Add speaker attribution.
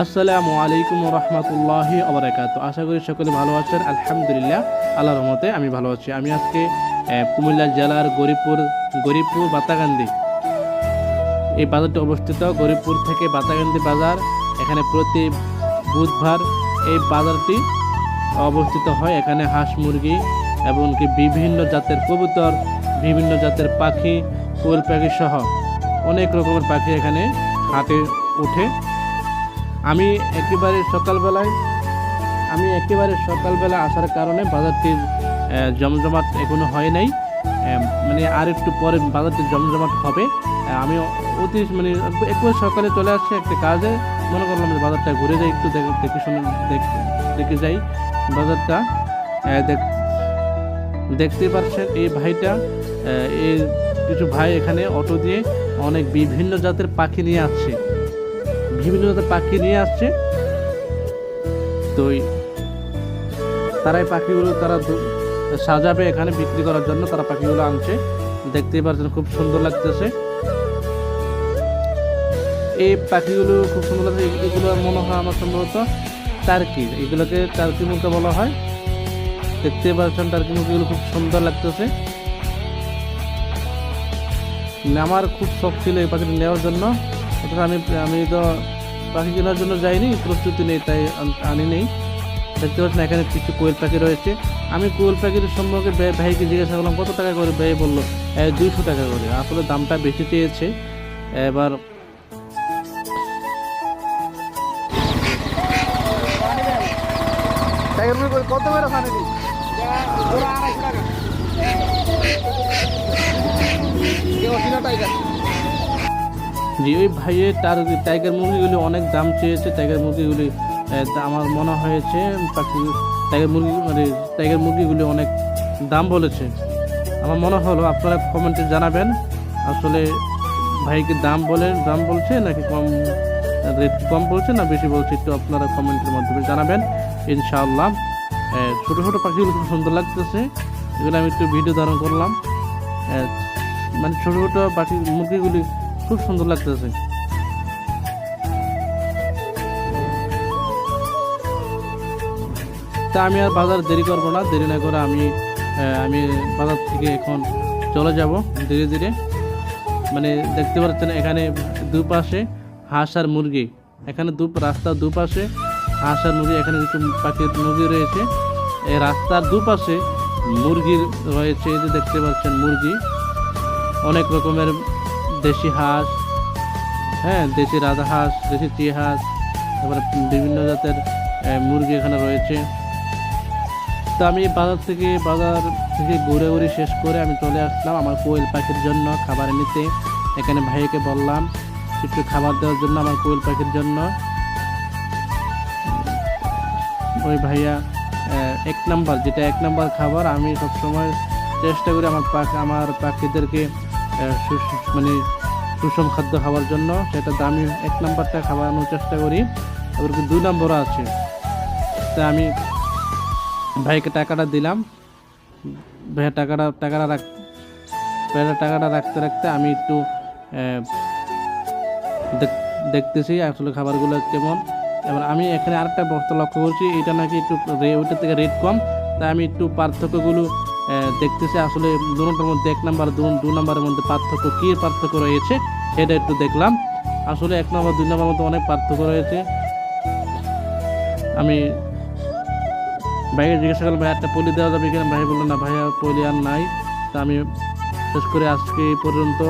Speaker 1: আসসালামু আলাইকুম রহমতুল্লাহি আবরাকাত আশা করি সকলে ভালো আছেন। আলহামদুলিল্লাহ আল্লাহ রহমতে আমি ভালো আছি। আমি আজকে কুমিল্লা জেলার গরিবপুর গরিবপুর বাতাকান্দি এই বাজারটি অবস্থিত। গরিবপুর থেকে বাতাকান্দি বাজার, এখানে প্রতি বুধবার এই বাজারটি অবস্থিত হয়। এখানে হাঁস মুরগি এবং কি বিভিন্ন জাতের কবুতর, বিভিন্ন জাতের পাখি কোয়েল পাখি সহ অনেক রকমের পাখি এখানে হাটে ওঠে আমি একেবারে সকালবেলায়, আমি একেবারে সকালবেলা আসার কারণে বাজারটির জমজমাট এখনও হয় নাই। মানে আর একটু পরে বাজারটি জমজমাট হবে। আমি অতি মানে একেবারে সকালে চলে আসছি একটা কাজে। মনে করলাম যে বাজারটা ঘুরে যাই, একটু দেখে শুনে দেখ- যাই বাজারটা। দেখ- দেখতেই পাচ্ছেন এই ভাইটা এই কিছু ভাই এখানে অটো দিয়ে অনেক বিভিন্ন জাতের পাখি নিয়ে আসছে। বিভিন্ন জাতের পাখি নিয়ে আসছে। তো এই- তারা এই পাখিগুলো তারা সাজাবে এখানে বিক্রি করার জন্য তারা পাখিগুলো আনছে। দেখতেই পাচ্ছেন খুব সুন্দর লাগতেছে। এই পাখিগুলো খুব সুন্দর লাগছে। এগুলো মনে হয় আমার সম্ভবত টার্কি। এগুলোকে টার্কি মুখে বলা হয়। দেখতে পাচ্ছেন, টার্কি মুখগুলো খুব সুন্দর লাগতেছে। মানে আমার খুব শখ ছিল এই পাখিটা নেওয়ার জন্য। অথচ আমি আমি তো পাখি কেনার জন্য যাইনি, প্রস্তুতি নেই, তাই আন- নেই। দেখতে পাচ্ছেন এখানে কিছু কোয়েল পাখি রয়েছে। আমি কোয়েল পাখির সম্পর্কে ভাইকে জিজ্ঞাসা করলাম, কত টাকা করে? ব্যয় বলল দুইশো টাকা করে। আসলে দামটা বেশি চেয়েছে। এবার
Speaker 2: কত টাইগার
Speaker 1: জি ওই ভাইয়ের তার টাইগার মুরগিগুলি অনেক দাম চেয়েছে। টাইগার মুরগিগুলি আমার মনে হয়েছে পাখি টাইগার মুরগি মানে টাইগার মুরগিগুলি অনেক দাম বলেছে। আমার মনে হলো আপনারা কমেন্টে জানাবেন, আসলে ভাইকে দাম বলে, দাম বলছে নাকি কম রেট কম বলছে না বেশি বলছে একটু আপনারা কমেন্টের মাধ্যমে জানাবেন। ইনশাআল্লাহ ছোটো ছোটো পাখিগুলো খুব সুন্দর লাগতেছে। এগুলো আমি একটু ভিডিও ধারণ করলাম। মানে ছোটো ছোটো পাখি মুরগিগুলি খুব সুন্দর লাগতেছে। তা আমি আর বাজার দেরি করব না, দেরি না করে আমি আমি বাজার থেকে এখন চলে যাব ধীরে ধীরে। মানে দেখতে পাচ্ছেন এখানে দুপাশে হাঁস আর মুরগি। এখানে দু রাস্তার দুপাশে হাঁস আর মুরগি, এখানে কিছু পাখির মুরগি রয়েছে। এই রাস্তার দুপাশে মুরগি রয়েছে, এই যে দেখতে পাচ্ছেন মুরগি। অনেক রকমের দেশি হাঁস হ্যাঁ দেশি রাজা হাঁস, দেশি চি হাঁস তারপরে বিভিন্ন জাতের মুরগি এখানে রয়েছে। তো আমি বাজার থেকে বাজার থেকে ঘুরে ঘুরে শেষ করে আমি চলে আসলাম আমার কোয়েল পাখির জন্য খাবার নিতে। এখানে ভাইকে বললাম, একটু খাবার দেওয়ার জন্য আমার কোয়েল পাখির জন্য। ওই ভাইয়া এক নাম্বার, যেটা এক নাম্বার খাবার, আমি সবসময় চেষ্টা করি আমার পাখি, আমার পাখিদেরকে মানে সুষম খাদ্য খাওয়ার জন্য। সেটা দামি এক নাম্বারটা খাওয়ানোর চেষ্টা করি। এবার দুই নম্বরও আছে। তা আমি ভাইকে টাকাটা দিলাম। ভাইয়া টাকাটা টাকাটা রাখ, ভাইয়া টাকাটা রাখতে রাখতে আমি একটু দেখ- দেখতেছি আসলে খাবারগুলো কেমন। এবার আমি এখানে আরেকটা বস্তা লক্ষ্য করছি। এটা নাকি একটু ওইটার থেকে রেট কম। তাই আমি একটু পার্থক্যগুলো দেখতেছি, আসলে দুটার মধ্যে এক নাম্বার, দু নম্বরের মধ্যে পার্থক্য কী পার্থক্য রয়েছে, সেটা একটু দেখলাম। আসলে এক নম্বর, দুই নম্বর মধ্যে অনেক পার্থক্য রয়েছে। আমি ভাইকে জিজ্ঞাসা করলাম, ভাই, একটা পলি দেওয়া যাবে কিনা? ভাই বলল, না ভাইয়া, পলি আর নাই। তা আমি শেষ করে আজকে এই পর্যন্ত